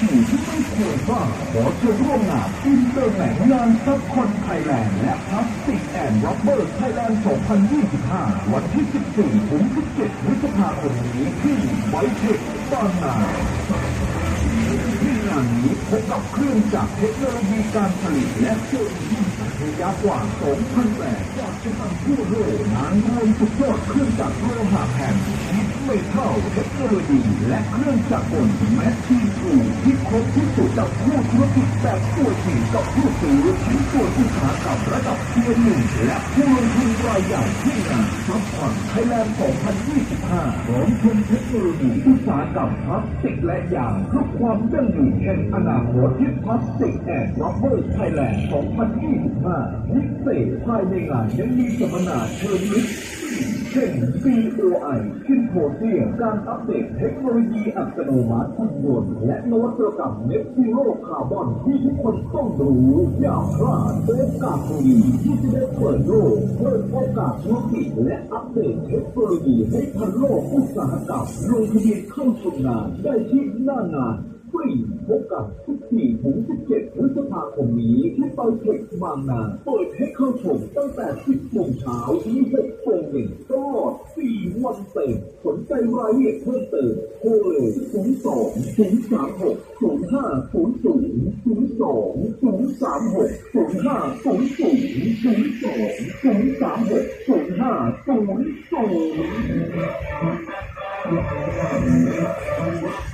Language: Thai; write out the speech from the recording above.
สิ่งที่ไม่ควรว่าจะร่วมงานอินเตอร์แมนงานซับคอนไทยแลนด์และพลาสติกแอนด์รับเบอร์ไทยแลนด์ 2025 วันที่ 14 ถึง 17พฤษภาคมนี้ที่ไวท์เทคบางนาที่งานนี้พบกับเครื่องจากเทคโนโลยีการผลิตและเชื่อมที่ระยะกว่า 2,000แปดจากจังหวัทั่วโลกนานรวมสุดยอดเครื่องจักรโลหะแผ่น ชิปเทัลเทคโนโลยีและเครื่องจักรกลแมชชีนทูที่ครบที่สุดจากผู้ธุรกิจแบบตัวจริงกับผู้ซื้อชิ้นส่วนอุตสากรรมระดับเทียร์หนึ่งและผู้ลงทุนรายใหญ่ที่งานซัพพอร์ตไทยแลนด์ 2025พร้อมชมเทคโนโลยีอุตสาหกรรมพลาสติกและยางเพื่อความยั่งยืนแห่งอนาคตที่พลาสติกแอนด์ร็อบเบอร์ไทยแลนด์ 2025พิเศษภายในงานยังมีสัมมนาเชิงลึก เช่น BOI ขึ้นโพเซียมการอัปเดตเทคโนโลยีอัตโนมัติหุ่นยนต์และนวัตกรรมเน็ตซีโร่คาร์บอนที่ทุกคนต้องรู้อย่าพลาดโอกาสดีที่จะได้เปิดโลกเปิดโอกาสธุรกิจและอัปเดตเทคโนโลยีให้ทันโลกอุตสาหกรรมลงทะเบียนเข้าชมงานได้ที่หน้างาน ฟรีพบกับ 14 ถึง 17 พฤษภาคมนี้ที่เตาเทคบางนา เปิดให้เข้าชมตั้งแต่ 10โมงเช้าถึง6โมงเย็นตลอด4วันเต็มสนใจรายละเอียดเพิ่มเติมโทรเลย 02 036 0500 02 036 0500 02 036 0500